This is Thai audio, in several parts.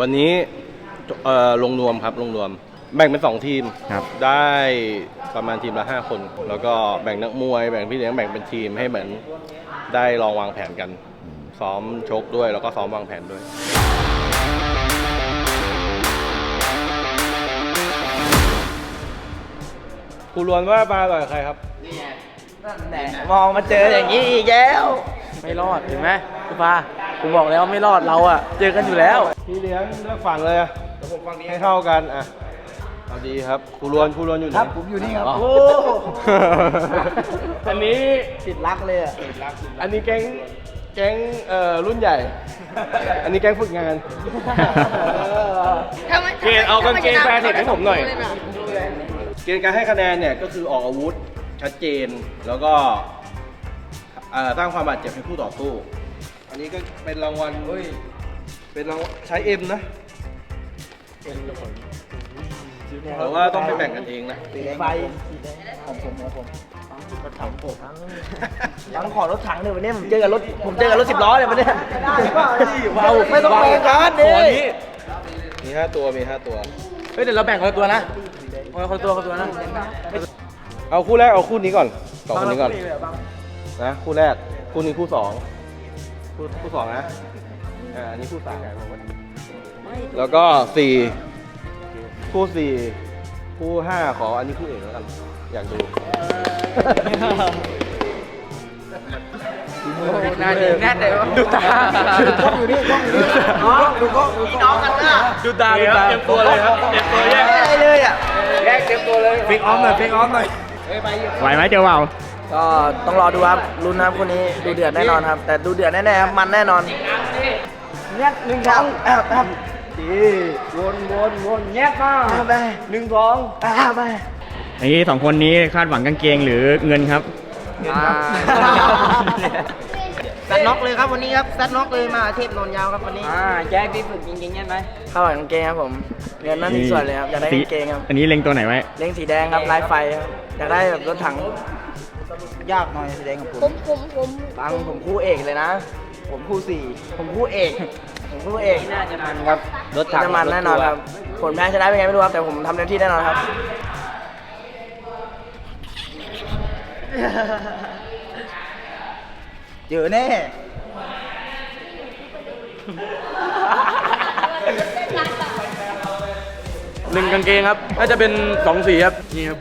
วันนี้เอ่อลงนวมครับลงนวม แบ่งเป็นสองทีมครับ ได้ประมาณทีมละห้าคน แล้วก็แบ่งนักมวย แบ่งพี่เลี้ยงแบ่งเป็นทีมให้เหมือนได้ลองวางแผนกัน ซ้อมชกด้วยแล้วก็ซ้อมวางแผนด้วย ครูรวนว่าปลาอร่อยกับใครครับ มองมาเจออย่างนี้อีกแล้ว ไม่รอดเห็นไหมคุณปา ผมบอกแล้วไม่รอดเราอะเจอกันอยู่แล้ว พี่เลี้ยงเลือกฝั่งเลยอะเดี๋ยวผมฝั่งนี้ให้เท่ากันอะเอาดีครับครูรวนครูรวนอยู่ไหนครับผมอยู่นี่ครับอ๋อโอ้อันนี้ติดรักเลยอะอันนี้แก๊งแก๊งเอ่อรุ่นใหญ่ อันนี้แก๊งฝึกงานเกณฑ์เอากางเกงแฟร์เทคให้ผมหน่อย เกณฑ์การให้คะแนนเนี่ยก็คือออกอาวุธชัดเจนแล้วก็เอ่อสร้างความบาดเจ็บให้คู่ต่อสู้ อันนี้ก็เป็นรางวัลเป็นรางวัลใช้เอ็มนะแต่ว่าต้องไปแบ่งกันเองนะไฟของผมของผมรถถังผมทั้งขอรถถังเลยวันนี้ผมเจอกับรถผมเจอกับรถสิบล้อเลยวันนี้เบาไม่ต้องแบ่งกันดิขอนี้มีห้าตัวมีห้าตัวเฮ้ยเดี๋ยวเราแบ่งคนละตัวนะคนละตัวคนละตัวนะเอาคู่แรกเอาคู่นี้ก่อนสองคนนี้ก่อนนะคู่แรกคู่นี้คู่สอง คู่คู่สองนะอ่าอันนี้คู่สามแล้วก็สี่คู่สี่คู่ห้าขออันนี้คู่เอกแล้วกัน อยากดูน่าดีแน่เลยดูตาก้องอยู่นี่ก้องอยู่นี่ดูก้องดูน้องกันนะดูตาดูตาเตรียมตัวเลยครับเตรียมตัวแยกเลยอะแยกเต็มตัวเลยฟิกออฟหน่อยฟิกออฟหน่อยไหวไหมเจ้าเบา ก็ต้องรอดูครับลุ้นนะครับคนนี้ดูเดือดแน่นอนครับ แต่ดูเดือดแน่ๆครับมันแน่นอนแยกหนึ่งสองอ้าวครับดีวนวนวนแยกมาไปหนึ่งสองอ้าวไปอันนี้สองคนนี้คาดหวังกางเกงหรือเงินครับซัดน็อกเลยครับวันนี้ครับซัดน็อกเลยมาเทพนนยาวครับวันนี้อ่าแจ็คพี่ฝึกจริงๆใช่ไหมเข้าหวังกางเกงครับผมเงินนั่นที่ส่วนเลยครับอยากได้กางเกงครับอันนี้เล็งตัวไหนไว้เล้งสีแดงครับลายไฟครับอยากได้แบบรถถัง ยากหน่อยสีแดงกับผมผมผมผมบังผมคู่เอกเลยนะ ผมคู่สี่ผมคู่เอก ผมคู่เอกน่าจะมันครับรถถังจะมันแน่นอนครับ ผลแพ้ชนะเป็นไงไม่รู้ครับ แต่ผมทำเต็มที่แน่นอนครับ เจอแน่ หนึ่งกางเกงครับ น่าจะเป็นสองสีครับ นี่ครับ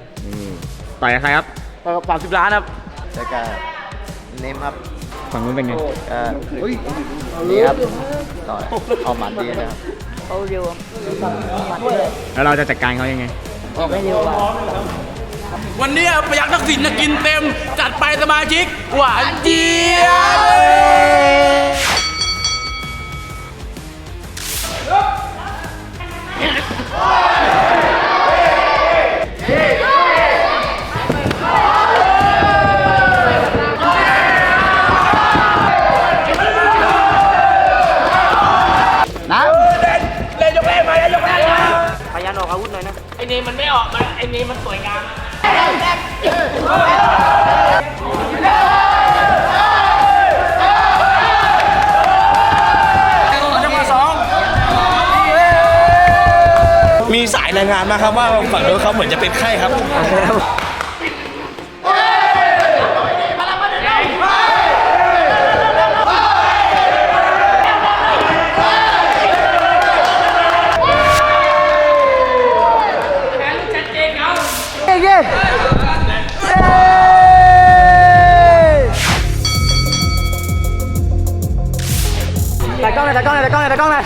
ต่อยกับใครครับ สามสิบล้านครับ แล้วก็เนมครับฝั่งนู้นเป็นไง ก็นี่ครับต่อยเอาหมันดีนะครับเขาเร็วแล้วเราจะจัดการเขายังไงไม่เร็วอะวันนี้ประยักษ์ทักษิณน่ะกินเต็ม จัดไปสมาชิก หวานเจี๊ยบ รายงานมาครับว่าฝั่งโน้นเขาเหมือนจะเป็นไข้ครับแต่กล้องเลยแต่กล้องเลยแต่กล้องเลยแต่กล้องเลย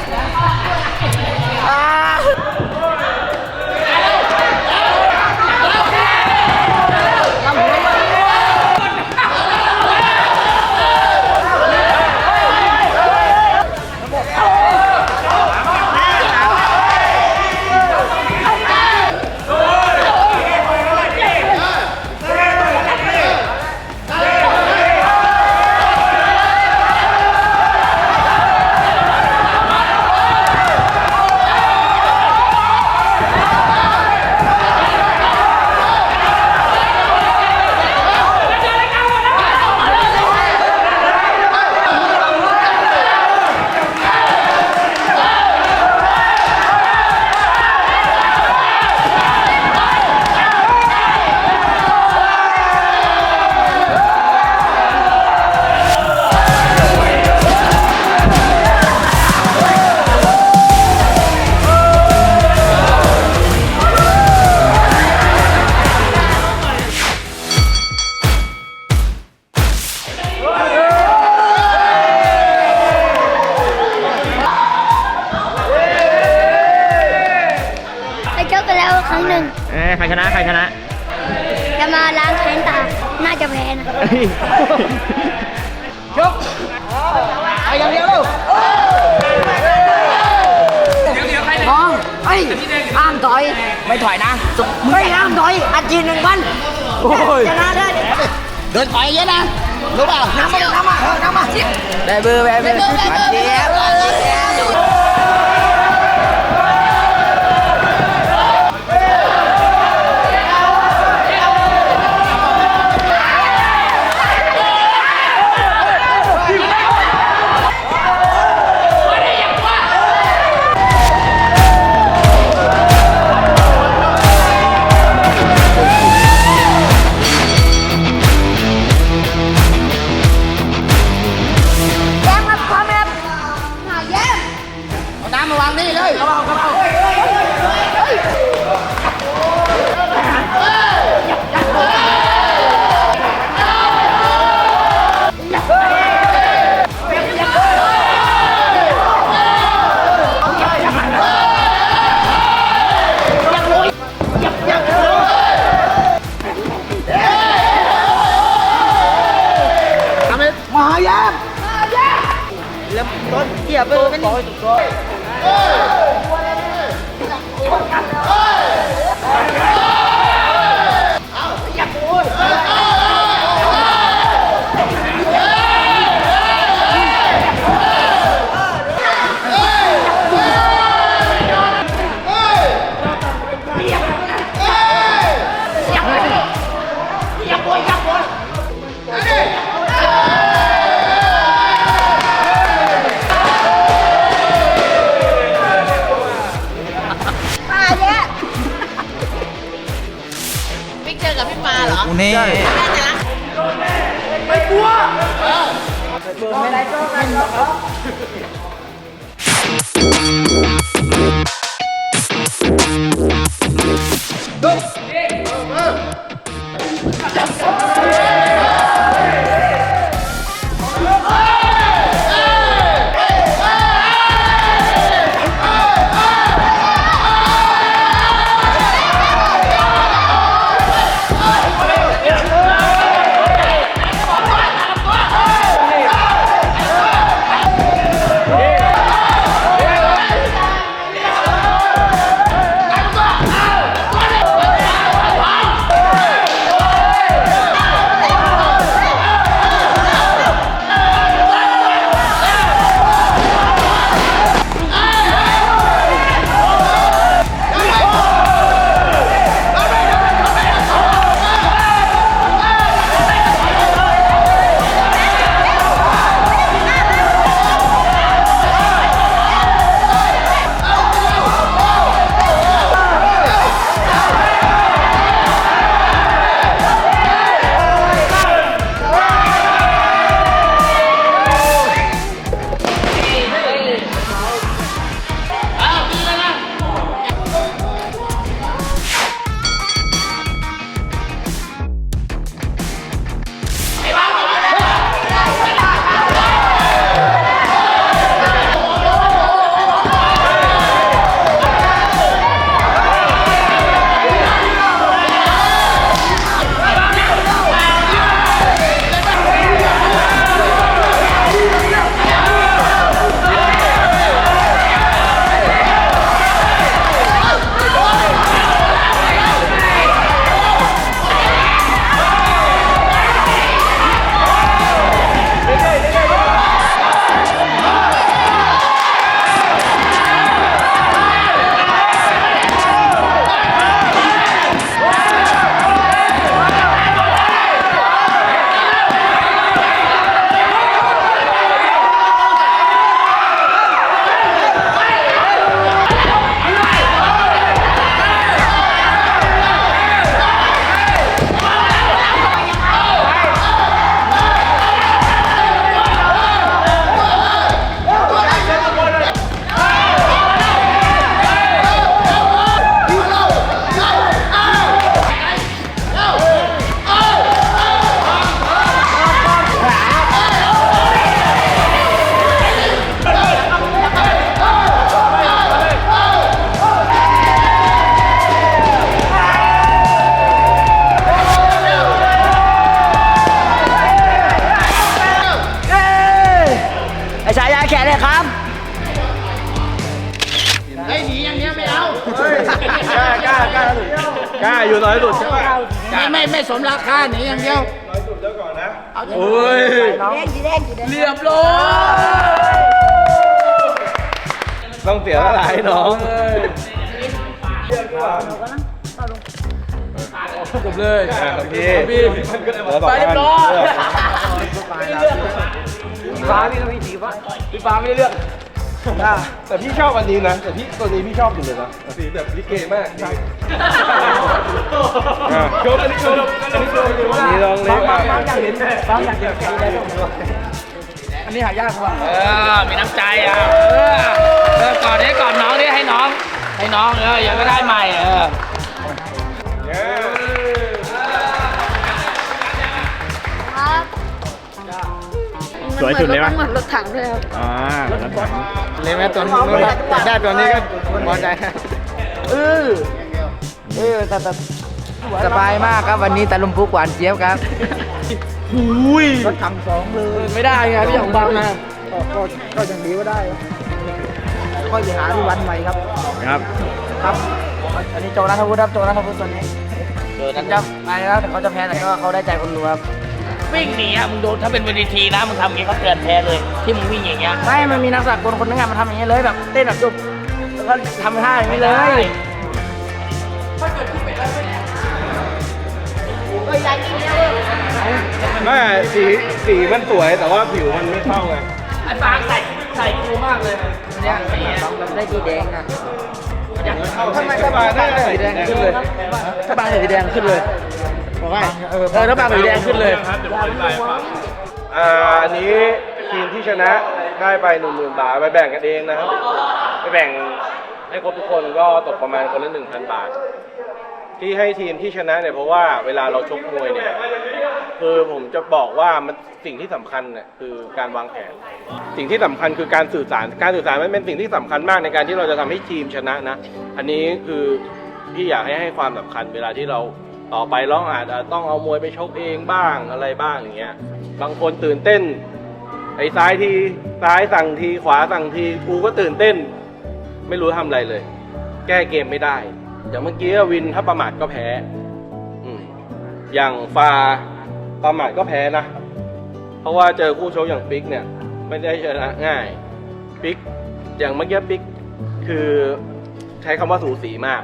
ล้างแค้นตา น่าจะแพ้นะเอ้ยมองเฮ้ยห้ามถอย ไม่ถอยนะเฮ้ยห้ามถอยอัดจีนหนึ่งพันชนะได้ เดินถอยเยอะนะรู้เปล่าน้ำมาน้ำมาน้ำมาได้เบอร์ได้เบอร์มันเบมันเจี๊ยบ ปิ๊ พี่ปาเหรอนี่น่าจะรักเกล้าอยู่น้อยสุดใช่ป่ะไม่ไม่ไม่สมราคาหนีอย่างเดียวน้อยสุดแล้วก่อนนะโอ้ยแดงสีแดงสีแดงเรียบร้อยต้องเสียเท่าไหร่ให้น้องจบเลยอะโอเคพี่เหลือสองไปเรียบร้อยอันฟ้าพี่ต้องมีสีฟ้าพี่ฟ้าไม่ได้เลือก แต่พี่ชอบอันนี้นะ แต่พี่ตัวนี้พี่ชอบอยู่เลยนะ สีแบบลิเกมากอะโชว์อันนี้โชว์อันนี้โชว์อันนี้ลองเลยฟ้าฟ้าอยากเห็นฟ้าอยากเห็นแกะได้ด้วยอันนี้หายากกว่าเออ มีน้ำใจอะ เออเออก่อนนี้ก่อนน้องนี่ให้น้อง ให้น้องเออยังไม่ได้ใหม่เออครับ สวยสุดเลยปะเหมือนรถถังเลยครับ อ่าแล้วถังเลยไหมตัวนู้นตัวได้ตัวนี้ก็พอใจเออเออแต่แต่สบายมากครับวันนี้แต่ลุมพุกหวานเจี๊ยบครับหุยรถถังสองเลยไม่ได้ไงพี่ของบางนะก็ก็ก็อย่างนี้ก็ได้ ก็จะหาที่วันใหม่ครับ ครับ ครับ อันนี้โจนัทวุฒิครับโจนัทวุฒิตัวนี้เออจะไปแล้วแต่เขาจะแพ้แต่ก็เขาได้ใจคนดูครับ วิ่งหนีอะมึงโดนถ้าเป็นเวทีนะมึงทำอย่างงี้เขาเตือนแพ้เลย ที่มึงวิ่งอย่างเงี้ยไม่ มันมีนักสากลคนนึงอะมันทำอย่างนี้เลยแบบเต้นแบบจุบแล้วก็ทำท่าอย่างนี้เลยไม่สีสีมันสวยแต่ว่าผิวมันไม่เข้าไงไอ้ฟางใส่ใส่กูมากเลยเนี่ยสีอะได้สีแดงอะทำไมสบายได้สีแดงขึ้นเลยถ้าบางสีแดงขึ้นเลย บอกว่าเออถ้าบางสีแดงขึ้นเลยอ่าอันนี้ทีมที่ชนะได้ไปหนึ่งหมื่นบาทไปแบ่งกันเองนะครับ ไปแบ่งให้ครบทุกคนก็ตกประมาณคนละหนึ่งพันบาท ที่ให้ทีมที่ชนะเนี่ยเพราะว่าเวลาเราชกมวยเนี่ยคือผมจะบอกว่ามันสิ่งที่สำคัญเนี่ยคือการวางแผน สิ่งที่สำคัญคือการสื่อสารการสื่อสารมันเป็นสิ่งที่สำคัญมากในการที่เราจะทำให้ทีมชนะนะ อันนี้คือพี่อยากให้ให้ความสำคัญเวลาที่เรา ต่อไปเราอาจจะต้องเอามวยไปชกเองบ้างอะไรบ้างอย่างเงี้ย บางคนตื่นเต้น ไอ้ซ้ายทีซ้ายสั่งทีขวาสั่งทีกูก็ตื่นเต้น ไม่รู้ทำอะไรเลย แก้เกมไม่ได้อย่างเมื่อกี้วินถ้าประมาทก็แพ้ออย่างฟาประมาทก็แพ้นะ เพราะว่าเจอคู่ชกอย่างปิ๊กเนี่ย ไม่ได้ชนะง่ายปิ๊กอย่างเมื่อกี้ปิ๊กคือใช้คำว่าสูสีมาก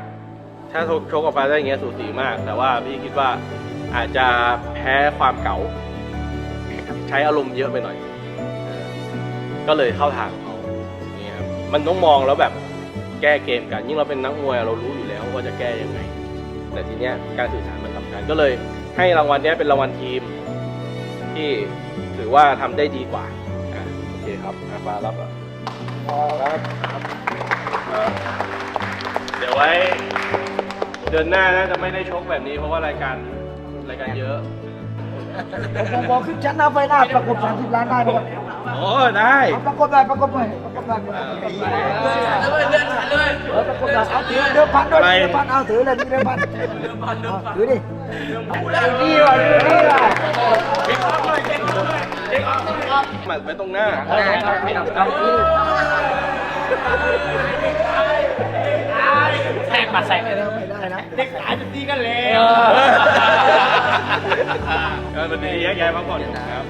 ถ้าชกชกออกมาได้อย่างเงี้ยสูสีมาก แต่ว่าพี่คิดว่าอาจจะแพ้ความเก่า ใช้อารมณ์เยอะไปหน่อยเออก็เลยเข้าทางเขาเนี่ยครับมันต้องมองแล้วแบบแก้เกมกัน ยิ่งเราเป็นนักมวยเรารู้อยู่แล้วว่าจะแก้ยังไง แต่ทีเนี้ยการสื่อสารมันสำคัญก็เลยให้รางวัลเนี้ยเป็นรางวัลทีม ที่ถือว่าทำได้ดีกว่าอะโอเคครับอาฟ้ารับอะครับอะเดี๋ยวไว้ เดือนหน้าน่าจะไม่ได้ชกแบบนี้เพราะว่ารายการรายการเยอะ ผมบอกขึ้นชั้นเอาไปหน้าประกบสามสิบล้านได้ไหมครับโอ้ได้ประกบได้ประกบได้ประกบได้ประกบได้เลยเลื่อนขันเลยเออประกบได้เอาถือเดือพันด้วยเดือพันเอาถือเลยเดือพันถือดิดีว่ะดีว่ะหมัดไว้ตรงหน้า แทกมาใส่ไม่ได้นะเด็กหายจะตีกันเลยก็วันนี้แยกย้ายพักผ่อนครับ